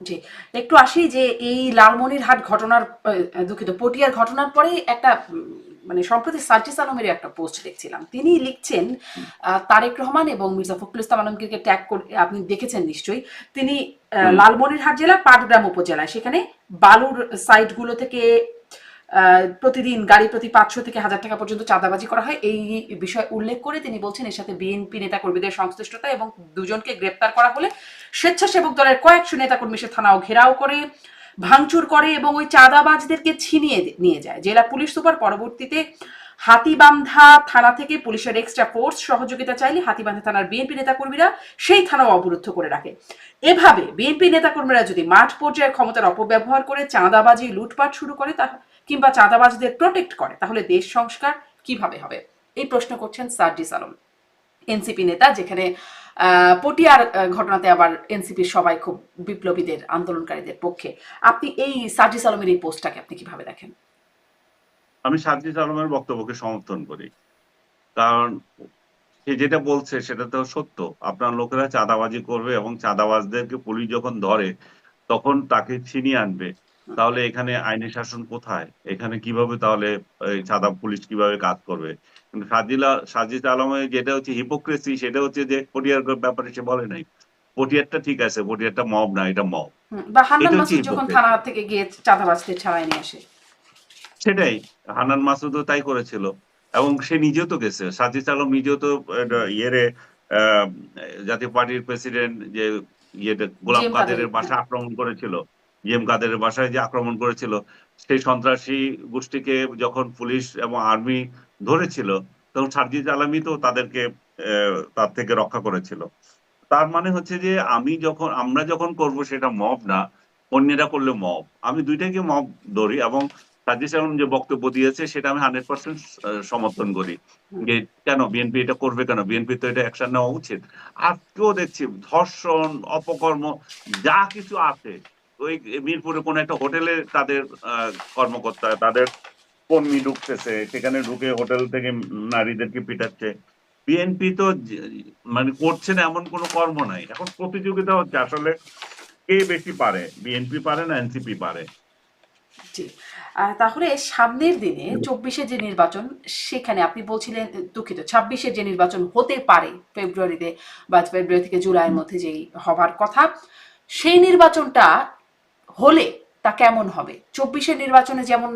জি একটু আসি যে এই লালমনিরহাট ঘটনার দুঃখিত পটিয়ার ঘটনার পরে একটা মানে সম্প্রতি সার্জিস আলমের একটা পোস্ট দেখছিলাম তিনি লিখছেন তারেক রহমান এবং মির্জা ফখরুল ইসলাম আলমগীরকে ট্যাগ করে আপনি দেখেছেন নিশ্চয়ই তিনি। লালমনিরহাট জেলার পাটগ্রাম উপজেলায় সেখানে বালুর সাইটগুলো থেকে প্রতিদিন গাড়ি প্রতি পাঁচশো থেকে হাজার টাকা পর্যন্ত চাঁদাবাজি করা হয়। এই বিষয় উল্লেখ করে তিনি বলছেন, এর সাথে বিএনপি নেতাকর্মীদের সংশ্লিষ্টতা এবং দুজনকে গ্রেপ্তার করা হলে স্বেচ্ছাসেবক দলের কয়েকশো নেতাকর্মী সে থানাও ঘেরাও করে, ভাঙচুর করে এবং ওই চাঁদাবাজদেরকে ছিনিয়ে নিয়ে যায়। জেলা পুলিশ সুপার পরবর্তীতে হাতিবান্ধা থানা থেকে পুলিশের এক্সট্রা ফোর্স সহযোগিতা চাইলে হাতিবান্ধা থানার বিএনপি নেতাকর্মীরা সেই থানাও অবরুদ্ধ করে রাখে। এভাবে বিএনপি নেতাকর্মীরা যদি মাঠ পর্যায়ে ক্ষমতার অপব্যবহার করে চাঁদাবাজি, লুটপাট শুরু করে তা কিংবা চাঁদাবাজদের প্রোটেক্ট করে, তাহলে দেশ সংস্কার কীভাবে হবে? এই প্রশ্ন করছেন সার্জিস আলম। এনসিপি নেতা, যেখানে পটিয়ার ঘটনাতে আবার এনসিপির সবাই খুব বিপ্লবীদের, আন্দোলনকারীদের পক্ষে। আপনি এই সার্জিস আলমের এই পোস্টটাকে আপনি কীভাবে দেখেন? আমি সাজিদ আলমের বক্তব্যকে সমর্থন করি। কারণ সে যেটা বলছে সেটা তো সত্য। আপনার লোকেরা চাঁদাবাজি করবে এবং চাঁদাবাজদেরকে পুলিশ যখন ধরে, তখন তাকে ছিনিয়ে আনবে। তাহলে এখানে আইনি শাসন কোথায়? এখানে কীভাবে তাহলে চাঁদা পুলিশ কীভাবে কাজ করবে? কিন্তু সাজিলা সাজিদ আলমের যেটা হচ্ছে হিপোক্রেসি সেটা হচ্ছে যে পটিয়ার ব্যাপারে সে বলে নাই। পটিয়ারটা ঠিক আছে পটিয়ারটা মব না এটা মব বা হান্নান মাসুদ যখন থানা থেকে গিয়ে চাঁদাবাজদের ছাড়াই নিয়ে আসে। সেটাই মাসুদও তাই করেছিল। এবং সে নিজেও তো গেছে সাজিদ আলম নিজেও তো ইয়েরে জাতীয় পার্টির প্রেসিডেন্ট যে ইয়েতে গোলাম কাদেরের কাদের, বাসা আক্রমণ করেছিল। জিএম কাদেরের বাসায় যে আক্রমণ করেছিল সেই সন্ত্রাসী গোষ্ঠীকে যখন পুলিশ এবং আর্মি ধরেছিল তখন সাজিদ আলমই তো তাদেরকে তার থেকে রক্ষা করেছিল। তার মানে হচ্ছে যে আমি যখন আমরা যখন করব সেটা মব না অন্যেরা করলে মব। আমি দুইটাকে মব ধরি এবং সাজিদ আলম যে বক্তব্য দিয়েছে সেটা আমি হান্ড্রেড পার্সেন্ট সমর্থন করি। যে কেন বিএনপি এটা করবে কেন? বিএনপি তো এটা অ্যাকশন নেওয়া উচিত। আজকেও দেখছি ধর্ষণ অপকর্ম যা কিছু আছে ওই মিরপুরে কোনো একটা হোটেলে তাদের কর্মকর্তা, তাদের কর্মী ঢুকতেছে, সেখানে ঢুকে হোটেল থেকে নারীদেরকে পিটাচ্ছে। বিএনপি তো মানে করছে না এমন কোনো কর্ম নাই। এখন প্রতিযোগিতা হচ্ছে, আসলে কে বেশি পারে? বিএনপি পারে না এনসিপি পারে? তাহলে সামনের দিনে চব্বিশে যে নির্বাচন, সেখানে আপনি বলছিলেন দুঃখিত, ছাব্বিশে যে নির্বাচন হতে পারে ফেব্রুয়ারিতে বা ফেব্রুয়ারি থেকে জুলাইয়ের মধ্যে যেই হবার কথা, সেই নির্বাচনটা হলে তা কেমন হবে? চব্বিশের নির্বাচনে যেমন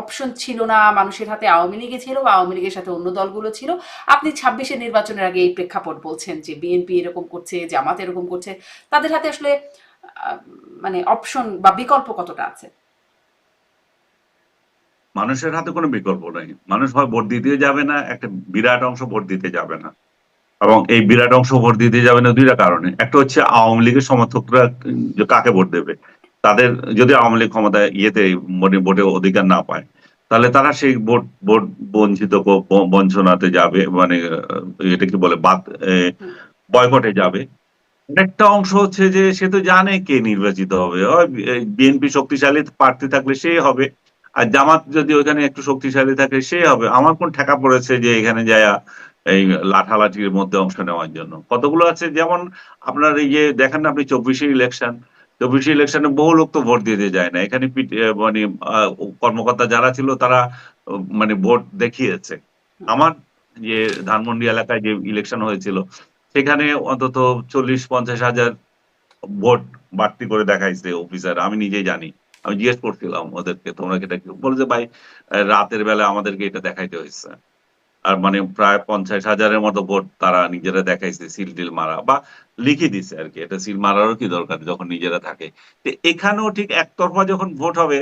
অপশন ছিল না, মানুষের হাতে আওয়ামী লীগে ছিল বা আওয়ামী লীগের সাথে অন্য দলগুলো ছিল, আপনি ছাব্বিশের নির্বাচনের আগে এই প্রেক্ষাপট বলছেন যে বিএনপি এরকম করছে, জামাত এরকম করছে, তাদের হাতে আসলে মানে অপশন বা বিকল্প কতটা আছে? মানুষের হাতে কোনো বিকল্প নেই। মানুষ হয় ভোট দিতে যাবে না, একটা বিরাট অংশ ভোট দিতে যাবে না। এবং এই বিরাট অংশ ভোট দিতে যাবে না দুইটা কারণে। একটা হচ্ছে আওয়ামী লীগের সমর্থকরা কাকে ভোট দেবে? তাদের যদি আওয়ামী লীগ ক্ষমতায় ইয়েতে ভোটে অধিকার না পায়, তাহলে তারা সেই ভোট ভোট বঞ্চিত বঞ্চনাতে যাবে মানে এটা কি বলে, বাদ বয়কটে যাবে। একটা অংশ হচ্ছে যে সে তো জানে কে নির্বাচিত হবে। বিএনপি শক্তিশালী প্রার্থী থাকলে সেই হবে, আর জামাত যদি ওখানে একটু শক্তিশালী থাকে সে হবে। আমার কোন ঠেকা পড়েছে যে এখানে যায় এই লাঠালাঠির মধ্যে অংশ নেওয়ার জন্য? কতগুলো আছে? যেমন আপনার এই যে, দেখেন না আপনি চব্বিশে ইলেকশন চব্বিশে ইলেকশনে বহু লোক তো ভোট দিতে যায় না। এখানে মানে কর্মকর্তা যারা ছিল তারা মানে ভোট দেখিয়েছে। আমার যে ধানমন্ডি এলাকায় যে ইলেকশন হয়েছিল সেখানে অন্তত চল্লিশ পঞ্চাশ হাজার ভোট বাড়তি করে দেখাইছে অফিসার আমি নিজেই জানি। আমি জিজ্ঞেস করছিলাম ওদেরকে তোমরা এটা বলে যে ভাই রাতের বেলা আমাদেরকে এটা দেখাইতে হয়েছে। আর মানে প্রায় পঞ্চাশ হাজারের মতো ভোট তারা নিজেরা দেখাইছে, সিল টিল মারা বা লিখে দিছে আর কি। এটা সিল মারারও কি দরকার যখন নিজেরা থাকে? তো এখানেও ঠিক একতরফা যখন ভোট হবে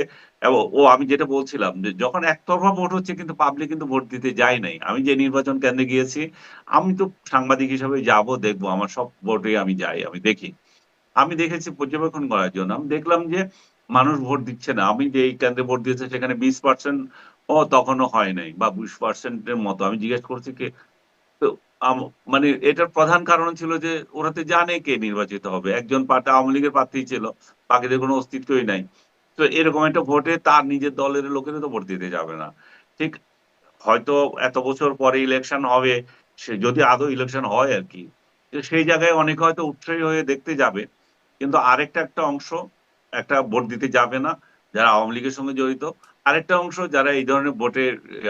ও আমি যেটা বলছিলাম যে যখন একতরফা ভোট হচ্ছে কিন্তু পাবলিক কিন্তু ভোট দিতে যায় নাই। আমি যে নির্বাচন কেন্দ্রে গিয়েছি, আমি তো সাংবাদিক হিসাবে যাব, দেখব, আমার সব ভোটে আমি যাই, আমি দেখি। আমি দেখেছি পর্যবেক্ষণ করার জন্য। আমি দেখলাম যে মানুষ ভোট দিচ্ছে না। আমি যে এই কেন্দ্রে ভোট দিয়েছে সেখানে বিশ পার্সেন্ট ও তখনও হয় নাই, বা বিশ পার্সেন্টের মতো। আমি জিজ্ঞেস করছি কি? মানে এটার প্রধান কারণ ছিল যে ওরা তো জানে কে নির্বাচিত হবে। একজন পার্টি, আওয়ামী লীগের প্রার্থী ছিল, বাকিদের কোনো অস্তিত্বই নাই। তো এরকম একটা ভোটে তার নিজের দলের লোকেরা তো ভোট দিতে যাবে না। ঠিক হয়তো এত বছর পরে ইলেকশন হবে, সে যদি আদৌ ইলেকশন হয় আর কি সেই জায়গায় অনেকে হয়তো উৎসাহী হয়ে দেখতে যাবে। কিন্তু আরেকটা একটা অংশ একটা ভোট দিতে যাবে না, যারা আওয়ামী লীগের সঙ্গে জড়িত আরেকটা অংশ যারা এই ধরনের ভোটে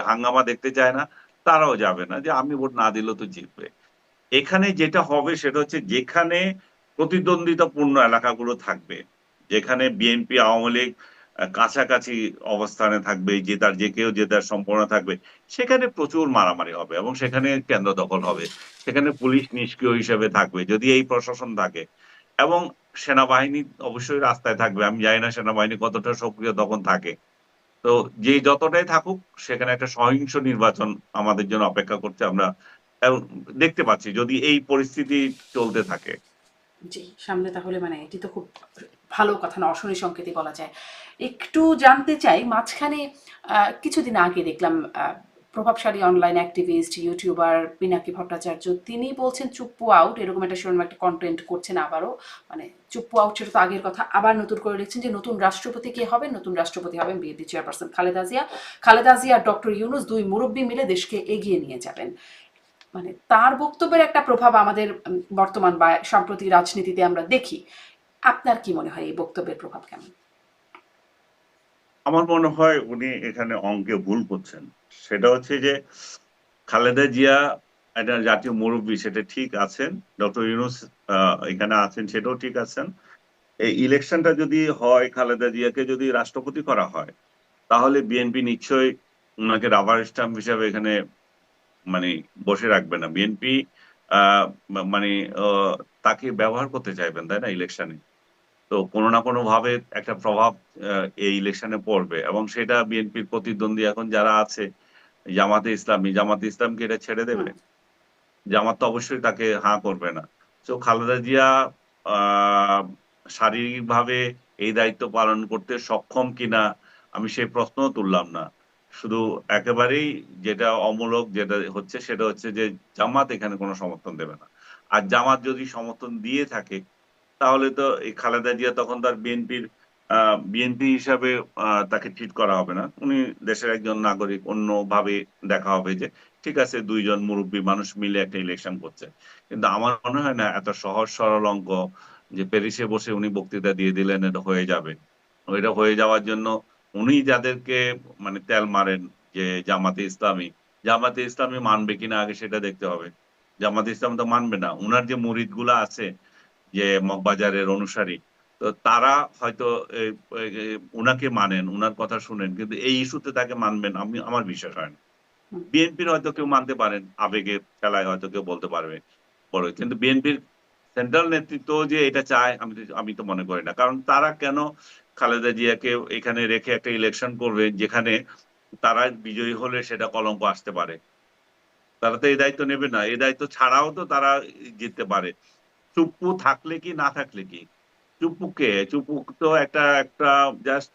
হাঙ্গামা দেখতে চায় না, তারাও যাবে না যে আমি ভোট না দিলেও তো জিতবে। এখানে যেটা হবে সেটা হচ্ছে যেখানে প্রতিদ্বন্দ্বিতাপূর্ণ এলাকাগুলো থাকবে, যেখানে বিএনপি আওয়ামী লীগ কাছাকাছি অবস্থানে থাকবে, জেতার যে কেউ জেতার সম্ভাবনা থাকবে, সেখানে প্রচুর মারামারি হবে এবং সেখানে কেন্দ্র দখল হবে। সেখানে পুলিশ নিষ্ক্রিয় হিসেবে থাকবে, যদি এই প্রশাসন থাকে। এবং সেনাবাহিনী অবশ্যই রাস্তায় থাকবে, আমি জানি না সেনাবাহিনী কতটা সক্রিয় তখন থাকে। তো যে যতটাই থাকুক, সেখানে একটা সহিংস নির্বাচন আমাদের জন্য অপেক্ষা করছে আমরা। দেখতে পাচ্ছি, যদি এই পরিস্থিতি চলতে থাকে। জি, সামনে তাহলে মানে এটি তো খুব ভালো কথা না, অশনি সংকেতই বলা যায়। একটু জানতে চাই, মাঝখানে কিছুদিন আগে দেখলাম প্রভাবশালী online activist YouTuber Pinaki Bhattacharya, তিনি বলছেন চুপ্পু আউট এরকম একটা শুনলাম একটা কন্টেন্ট করছেন আবারও। মানে চুপ্পু আউট সেটা তো আগের কথা আবার নতুন করে লিখছেন যে, নতুন রাষ্ট্রপতি কে হবে নতুন রাষ্ট্রপতি হবেন বিএনপি চেয়ারপারসন খালেদা জিয়া। খালেদা জিয়া আর ডক্টর ইউনুস দুই মুরব্বী মিলে দেশকে এগিয়ে নিয়ে যাবেন। মানে তার বক্তব্যের একটা প্রভাব আমাদের বর্তমান বা সম্প্রতি রাজনীতিতে আমরা দেখি। আপনার কি মনে হয় এই বক্তব্যের প্রভাব কেমন? আমার মনে হয় উনি এখানে অঙ্কে ভুল করছেন। সেটা হচ্ছে যে খালেদা জিয়া একটা জাতীয় মুরব্বী, সেটা ঠিক আছেন। ডক্টর ইউনুস এখানে আছেন, সেটাও ঠিক আছেন। এই ইলেকশনটা যদি হয়, খালেদা জিয়াকে যদি রাষ্ট্রপতি করা হয়, তাহলে বিএনপি নিশ্চয়ই ওনাকে রাবার স্টাম্প হিসাবে এখানে মানে বসে রাখবে না। বিএনপি মানে তাকে ব্যবহার করতে চাইবেন, তাই না, ইলেকশনে? তো কোনো না কোনো ভাবে একটা প্রভাব এই ইলেকশনে পড়বে। এবং সেটা বিএনপির প্রতিদ্বন্দ্বী এখন যারা আছে জামাতে ইসলামী জামাতে ইসলামকে এটা ছেড়ে দেবে? জামাত তো অবশ্যই তাকে হাঁ করবে না। তো খালেদা জিয়া শারীরিকভাবে এই দায়িত্ব পালন করতে সক্ষম কিনা আমি সেই প্রশ্ন তুললাম না। শুধু একেবারেই যেটা অমূলক যেটা হচ্ছে সেটা হচ্ছে যে জামাত এখানে কোনো সমর্থন দেবে না। আর জামাত যদি সমর্থন দিয়ে থাকে তাহলে তো এই খালেদা জিয়া তখন তার বিএনপির বিএনপি হিসাবে তাকে ট্রিট করা হবে না। উনি দেশের একজন নাগরিক, অন্যভাবে দেখা হবে যে, ঠিক আছে, দুইজন মুরব্বী মানুষ মিলে একটা ইলেকশন করছে। কিন্তু আমার মনে হয় না, এত সহজ সরল অঙ্ক যে প্যারিসে বসে উনি বক্তৃতা দিয়ে দিলেন, এটা হয়ে যাবে। এটা হয়ে যাওয়ার জন্য উনি যাদেরকে মানে তেল মারেন যে, জামাতে ইসলামী জামাতে ইসলামী মানবে কিনা আগে সেটা দেখতে হবে। জামাতে ইসলাম তো মানবে না। উনার যে মুরিদগুলা আছে, যে মগবাজারের অনুসারী তো তারা হয়তো উনাকে মানেন উনার কথা শুনেন কিন্তু এই ইস্যুতে তাকে মানবেন আমি আমার বিশ্বাস হয় না। বিএনপির হয়তো কেউ মানতে পারেন আবেগে খেলায় হয়তো কেউ বলতে পারবে বড় কিন্তু বিএনপির সেন্ট্রাল নেতৃত্ব যে এটা চায় আমি আমি তো মনে করি না। কারণ তারা কেন খালেদা জিয়াকে এখানে রেখে একটা ইলেকশন করবে যেখানে তারা বিজয়ী হলে সেটা কলঙ্ক আসতে পারে? তারা তো এই দায়িত্ব নেবে না। এই দায়িত্ব ছাড়াও তো তারা জিততে পারে। চুপ্পু থাকলে কি না থাকলে কি? চুপ্পু চুপুক তো একটা একটা জাস্ট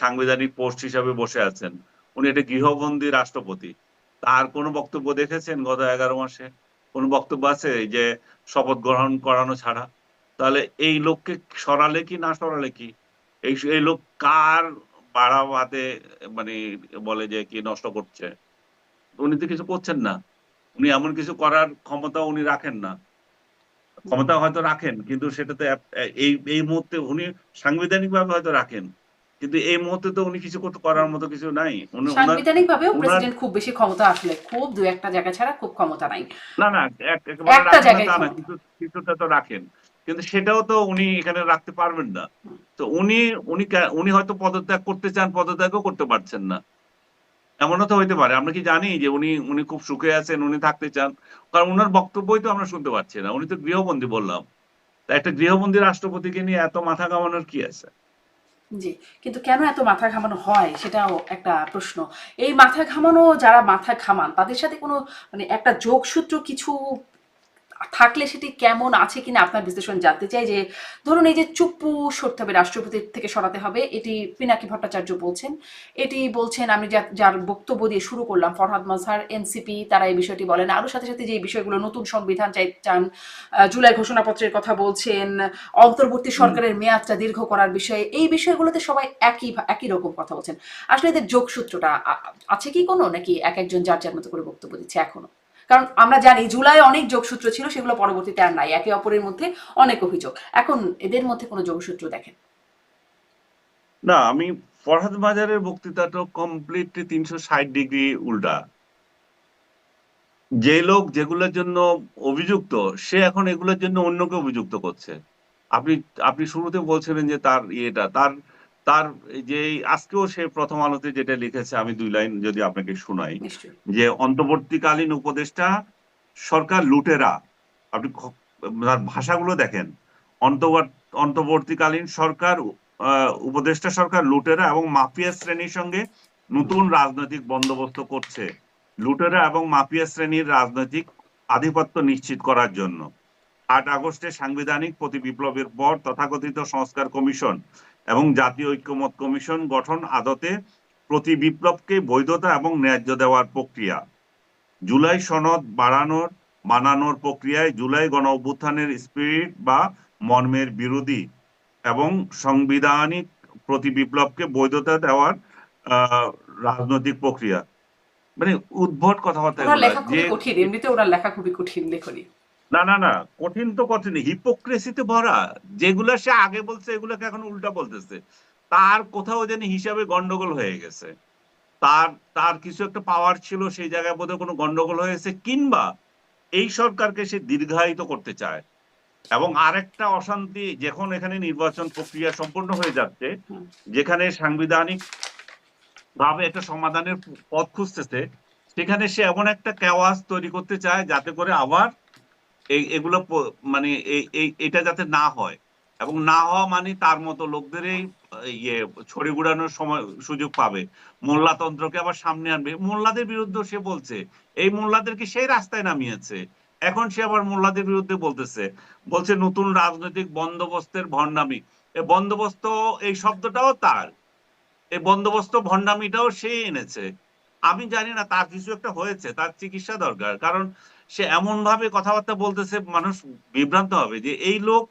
সাংবিধানিক পোস্ট হিসাবে বসে আছেন। উনি একটা গৃহবন্দী রাষ্ট্রপতি। তার কোনো বক্তব্য দেখেছেন গত এগারো মাসে? কোনো বক্তব্য আছে যে শপথ গ্রহণ করানো ছাড়া? তাহলে এই লোককে সরালে কি, না সরালে কি? এই এই লোক কার বাড়া হাতে মানে বলে যে কি নষ্ট করছে? উনি তো কিছু করছেন না। উনি এমন কিছু করার ক্ষমতা উনি রাখেন না। ক্ষমতা হয়তো রাখেন কিন্তু সেটাতে এই এই মুহূর্তে উনি সাংবিধানিক ভাবে হয়তো রাখেন কিন্তু এই মুহূর্তে তো উনি কিছু করতে করার মতো কিছু নাই। উনি সাংবিধানিক ভাবেও প্রেসিডেন্ট খুব বেশি ক্ষমতা আসলে খুব দু একটা জায়গা ছাড়া খুব ক্ষমতা নাই। না না একটা জায়গায় তা না ক্ষমতা। কিছু কিছুটা তো রাখেন। কিন্তু সেটাও তো উনি এখানে রাখতে পারবেন না। তো উনি উনি উনি হয়তো পদত্যাগ করতে চান পদত্যাগও করতে পারছেন না। এমনও তো হইতে পারে। আমরা কি জানি যে উনি উনি খুব সুখে আছেন, উনি থাকতে চান। কারণ ওনার বক্তব্যই তো আমরা শুনতে পাচ্ছি না। উনি তো গৃহবন্দী বললাম। একটা গৃহবন্দী রাষ্ট্রপতিকে নিয়ে এত মাথা কামানোর কি আছে? জি, কিন্তু কেন এত মাথা ঘামানো হয় সেটাও একটা প্রশ্ন। এই মাথা ঘামানো, যারা মাথা ঘামান, তাদের সাথে কোনো মানে একটা যোগসূত্র কিছু থাকলে সেটি কেমন আছে কিনা আপনার বিশ্লেষণ জানতে চাই যে, ধরুন এই যে চুপ্পু সরতে হবে রাষ্ট্রপতির থেকে সরাতে হবে, এটি পিনাকি ভট্টাচার্য বলছেন। এটি বলছেন, আমি যার বক্তব্য দিয়ে শুরু করলাম, ফরহাদ মাজহার, এনসিপি, তারা এই বিষয়টি বলেন। আরও সাথে সাথে যে বিষয়গুলো নতুন সংবিধান চাই, চান জুলাই ঘোষণাপত্রের কথা বলছেন, অন্তর্বর্তী সরকারের মেয়াদটা দীর্ঘ করার বিষয়ে, এই বিষয়গুলোতে সবাই একই একই রকম কথা বলছেন। আসলে এদের যোগসূত্রটা আছে কি কোনো? নাকি এক একজন যার যার মতো করে বক্তব্য দিচ্ছে এখনও? কারণ আমরা জানি জুলাই অনেক যোগসূত্র ছিল, সেগুলো পরবর্তীতে আর নাই। একে অপরের মধ্যে অনেক অভিযোগ। এখন এদের মধ্যে কোনো যোগসূত্র দেখেন? না, আমি ফরহাদ মাজারের বক্তৃতাটা কমপ্লিটলি তিনশো ষাট ডিগ্রি উল্টা। যে লোক যেগুলোর জন্য অভিযুক্ত, সে এখন এগুলোর জন্য অন্যকে অভিযুক্ত করছে। আপনি আপনি শুরুতে বলছিলেন যে তার ইয়েটা, তার তার যে আজকেও সে প্রথম আলোতে যেটা লিখেছে আমি দুই লাইন যদি আপনাকে শোনাই যে অন্তর্বর্তীকালীন উপদেষ্টা সরকার লুটেরা আপনি তার ভাষাগুলো দেখেন অন্তর্বর্তীকালীন সরকার উপদেষ্টা সরকার লুটেরা এবং মাফিয়া শ্রেণির সঙ্গে নতুন রাজনৈতিক বন্দোবস্ত করছে। লুটেরা এবং মাফিয়া শ্রেণির রাজনৈতিক আধিপত্য নিশ্চিত করার জন্য। আট আগস্টে সাংবিধানিক প্রতি বিপ্লবের পর তথাকথিত সংস্কার কমিশন এবং জাতীয় ঐক্যমত কমিশন গঠন আদতে প্রতি বিপ্লবকে বৈধতা এবং ন্যায্য দেওয়ার প্রক্রিয়া। জুলাই সনদ বাড়ানোর বানানোর প্রক্রিয়ায় জুলাই গণ অভ্যুত্থানের স্পিরিট বা মর্মের বিরোধী এবং সাংবিধানিক প্রতি বিপ্লবকে বৈধতা দেওয়ার আহ, রাজনৈতিক প্রক্রিয়া। মানে উদ্ভট কথাবার্তা লেখা খুবই কঠিন এমনিতে ওনার লেখা খুবই কঠিন লেখনী না না না কঠিন তো কঠিন। হিপোক্রেসিতে ভরা। যেগুলা সে আগে বলছে এগুলাকে এখন উল্টা বলতেছে। তার কোথাও যেন হিসাবে গন্ডগোল হয়ে গেছে। তার তার কিছু একটা পাওয়ার ছিল সেই জায়গায় বোধহয় কোনো গন্ডগোল হয়েছে কিংবা এই সরকারকে সে দীর্ঘায়িত করতে চায়। এবং আরেকটা অশান্তি যখন এখানে নির্বাচন প্রক্রিয়া সম্পূর্ণ হয়ে যাচ্ছে যেখানে সাংবিধানিক ভাবে একটা সমাধানের পথ খুঁজতেছে সেখানে সে এমন একটা কেওয়াজ তৈরি করতে চায় যাতে করে আবার এগুলো মানে এটা যাতে না হয়। এবং না হওয়া মানে তার মতো লোকদেরই ইয়ে ছড়ি ঘুরানোর সময়, সুযোগ পাবে। মোল্লাতন্ত্রকে আবার সামনে আনবে। মোল্লাদের বিরুদ্ধে সে বলছে, এই মোল্লাদেরকে সেই রাস্তায় নামিয়েছে? এখন সে আবার মোল্লাদের বিরুদ্ধে বলতেছে, বলছে, নতুন রাজনৈতিক বন্দোবস্তের ভণ্ডামি। এই বন্দোবস্ত, এই শব্দটাও তার। এই বন্দোবস্ত ভণ্ডামিটাও সে এনেছে। আমি জানি না, তার কিছু একটা হয়েছে, তার চিকিৎসা দরকার। কারণ সে এমন ভাবে কথাবার্তা বলতেছে মানুষ বিভ্রান্ত হবে যে এই লোক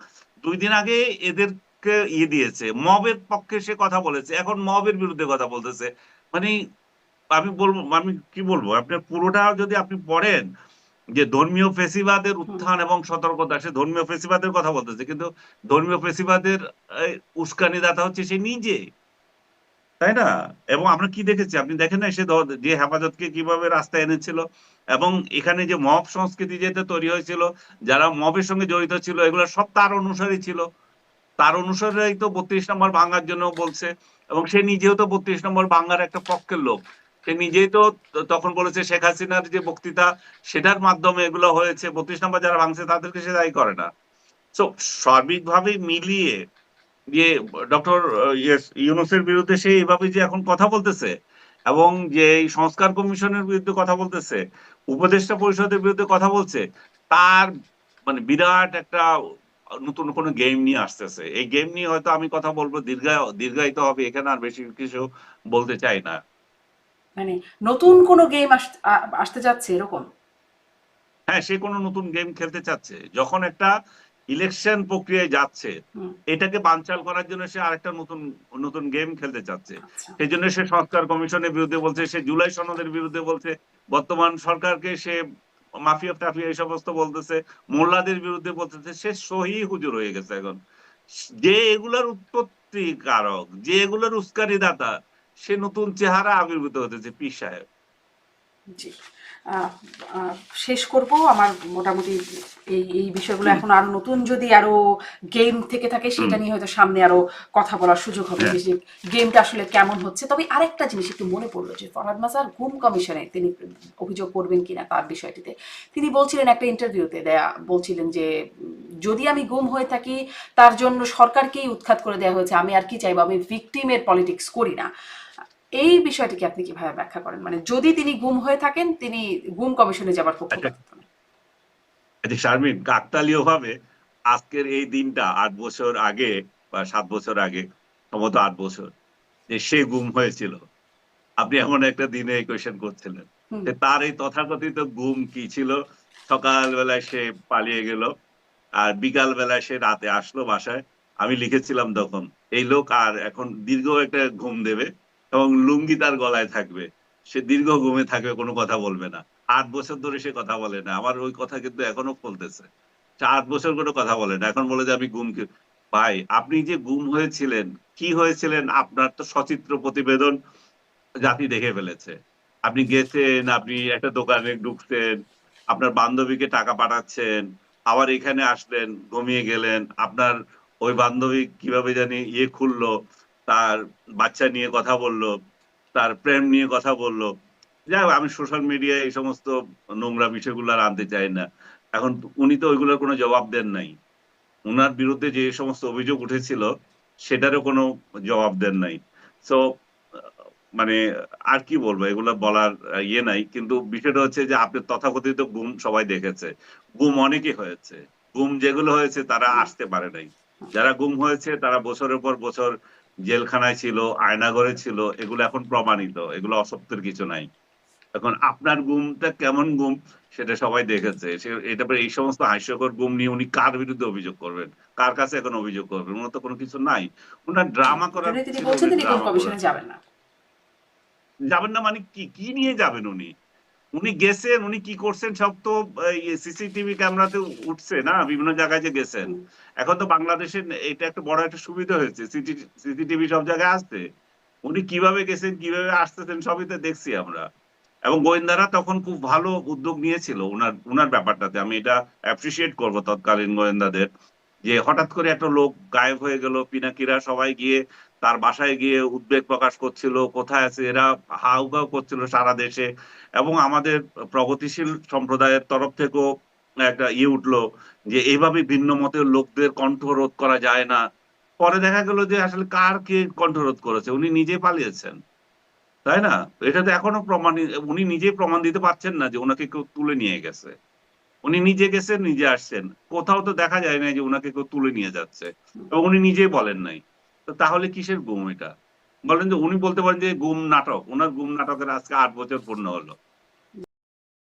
দুই দিন আগে এদেরকে ইয়ে দিয়েছে মবের পক্ষে সে কথা বলেছে এখন মবের বিরুদ্ধে কথা বলতেছে। মানে আমি বলব আমি কি বলব আপনার পুরোটা যদি আপনি পড়েন যে ধর্মীয় ফেসিবাদের উত্থান এবং সতর্কতা সে ধর্মীয় ফেসিবাদের কথা বলতেছে কিন্তু ধর্মীয় ফেসিবাদের এই, উস্কানিদাতা হচ্ছে সে নিজে। তাই না? এবং আমরা কি দেখেছি? আপনি দেখেন না সে যে হেফাজতকে কীভাবে রাস্তায় এনেছিল? এবং এখানে যে মব সংস্কৃতি যেটা তৈরি হয়েছিল, যারা মবের সঙ্গে জড়িত ছিল, এগুলো সব তার অনুসারী ছিল। তার অনুসারেই তো বত্রিশ নম্বর ভাঙার জন্য বলছে, এবং সে নিজেও তো বত্রিশ নম্বর ভাঙার একটা পক্ষের লোক। সে নিজেই তো তখন বলেছে, শেখ হাসিনার যে বক্তৃতা, সেটার মাধ্যমে এগুলো হয়েছে। বত্রিশ নম্বর যারা ভাঙছে, তাদেরকে সে দায়ী করে না। তো সার্বিকভাবে মিলিয়ে যে ডক্টর ইউনুসের বিরুদ্ধে সে এইভাবে যে এখন কথা বলতেছে এবং যে এই সংস্কার কমিশনের বিরুদ্ধে কথা বলতেছে উপদেষ্টা পরিষদের বিরুদ্ধে কথা বলছে তার মানে বিরাট একটা নতুন কোনো গেম নিয়ে আসতেছে। এই গেম নিয়ে হয়তো আমি কথা বলব দীর্ঘায় দীর্ঘায়িত হবে এখানে আর বেশি কিছু বলতে চাই না। মানে নতুন কোনো গেম আসতে যাচ্ছে এরকম? হ্যাঁ সে কোনো নতুন গেম খেলতে চাচ্ছে। যখন একটা ইলেকশন প্রক্রিয়ায় যাচ্ছে এটাকে বানচাল করার জন্য সে আরেকটা নতুন নতুন গেম খেলতে চাচ্ছে। আচ্ছা। সেই জন্য সে সংস্কার কমিশনের বিরুদ্ধে বলছে সে জুলাই সনদের বিরুদ্ধে বলছে বর্তমান সরকারকে সে মাফিয়া টাফিয়া এই সমস্ত বলতেছে মোল্লাদের বিরুদ্ধে বলতেছে সে সহি হুজুর হয়ে গেছে এখন। যে এগুলার উৎপত্তি কারক যে এগুলোর উস্কানি দাতা সে নতুন চেহারা আবির্ভূত হতেছে পি সাহেব। জি। শেষ করব। আমার মোটামুটি এই এই বিষয়গুলো এখন আরও নতুন যদি আরও গেম থেকে থাকে সেটা নিয়ে হয়তো সামনে আরও কথা বলার সুযোগ হবে হ্যাঁ। যে গেমটা আসলে কেমন হচ্ছে। তবে আরেকটা জিনিস একটু মনে পড়ল যে ফরহাদ মাসার গুম কমিশনে তিনি অভিযোগ করবেন কিনা তার বিষয়টিতে। তিনি বলছিলেন একটা ইন্টারভিউতে দেয়া বলছিলেন যে যদি আমি গুম হয়ে থাকি তার জন্য সরকারকেই উৎখাত করে দেওয়া হয়েছে। আমি আর কি চাইব? আমি ভিকটিমের পলিটিক্স করি না। এই বিষয়টিকে আপনি কীভাবে ব্যাখ্যা করেন? মানে যদি তিনি গুম হয়ে থাকেন তিনি গুম কমিশনে যাবার পক্ষে আচ্ছা। আচ্ছা শারমিন কাকতালীয় ভাবে আজকের এই দিনটা আট বছর আগে বা সাত বছর আগে সম্ভবত আট বছর যে সে গুম হয়েছিল। আপনি এমন একটা দিনে এই কোয়েশ্চেন করছিলেন। তার এই তথাকথিত গুম কি ছিল? সকালবেলায় সে পালিয়ে গেল আর বিকাল বেলায় সে রাতে আসলো বাসায়। আমি লিখেছিলাম তখন এই লোক আর এখন দীর্ঘ একটা ঘুম দেবে এবং লুঙ্গি তার গলায় থাকবে। সে দীর্ঘ ঘুমে থাকবে, কোনো কথা বলবে না। আট বছর ধরে সে কথা বলে না। আমার ওই কথা কিন্তু এখনও বলতেছে। আট বছর করে কথা বলে না। এখন বলে যে আমি গুম ভাই, আপনি যে গুম হয়েছিলেন, কি হয়েছিলেন আপনার তো সচিত্র প্রতিবেদন জাতি দেখে ফেলেছে। আপনি গেছেন, আপনি একটা দোকানে ঢুকছেন, আপনার বান্ধবীকে টাকা পাঠাচ্ছেন, আবার এখানে আসলেন, ঘুমিয়ে গেলেন। আপনার ওই বান্ধবী কীভাবে জানি ইয়ে খুললো। তার বাচ্চা নিয়ে কথা বলল, তার প্রেম নিয়ে কথা বলল। যাই আমি সোশ্যাল মিডিয়ায় এই সমস্ত নোংরা বিষয়গুলো আর আনতে চাই না। এখন উনি তো ওইগুলোর কোনো জবাব দেন নাই। ওনার বিরুদ্ধে যে সমস্ত অভিযোগ উঠেছিল, সেটারও কোনো জবাব দেন নাই। সো মানে আর কি বলব, এগুলো বলার ইয়ে নাই। কিন্তু বিষয়টা হচ্ছে যে, আপনি তথাকথিত গুম সবাই দেখেছে। গুম অনেকে হয়েছে। গুম যেগুলো হয়েছে, তারা আসতে পারে নাই। যারা গুম হয়েছে, তারা বছরের পর বছর জেলখানায় ছিল আয়নাগরে ছিল এগুলো এখন প্রমাণিত এগুলো অসত্যের কিছু নাই। এখন আপনার গুমটা কেমন গুম সেটা সবাই দেখেছে। এটা এই সমস্ত হাস্যকর গুম নিয়ে উনি কার বিরুদ্ধে অভিযোগ করবেন? কার কাছে এখন অভিযোগ করবেন? ওনার তো কোনো কিছু নাই। উনার ড্রামা করার যাবেন না মানে কি? কি নিয়ে যাবেন উনি? উনি গেছেন, উনি কি করছেন সব তো সিসিটিভি ক্যামেরাতে উঠছে না, বিভিন্ন জায়গায় যে গেছেন। এখন তো বাংলাদেশের এটা একটা বড় একটা সুবিধা হয়েছে সিসিটিভি সব জায়গায় আসছে। উনি কীভাবে গেছেন, কীভাবে আসতেছেন সবই তো দেখছি আমরা। এবং গোয়েন্দারা তখন খুব ভালো উদ্যোগ নিয়েছিল উনার উনার ব্যাপারটাতে। আমি এটা অ্যাপ্রিসিয়েট করব তৎকালীন গোয়েন্দাদের, যে হঠাৎ করে একটা লোক গায়েব হয়ে গেল, পিনাকিরা সবাই গিয়ে তার বাসায় গিয়ে উদ্বেগ প্রকাশ করছিল কোথায় আছে এরা হাউগাউ করছিল সারা দেশে। এবং আমাদের প্রগতিশীল সম্প্রদায়ের তরফ থেকেও একটা ইয়ে উঠল যে এইভাবে ভিন্ন মতের লোকদের কণ্ঠরোধ করা যায় না। পরে দেখা গেল যে আসলে কার কে কণ্ঠরোধ করেছে? উনি নিজে পালিয়েছেন তাই না? এটা তো এখনও প্রমাণ উনি নিজেই প্রমাণ দিতে পারছেন না যে ওনাকে কেউ তুলে নিয়ে গেছে। উনি নিজে গেছেন নিজে আসছেন। কোথাও তো দেখা যায় না যে ওনাকে কেউ তুলে নিয়ে যাচ্ছে। এবং উনি নিজেই বলেন নাই। তো তাহলে কিসের গুম এটা? বলেন যে উনি বলতে পারেন যে গুম নাটক, ওনার গুম নাটকের আজকে আট বছর পূর্ণ হলো।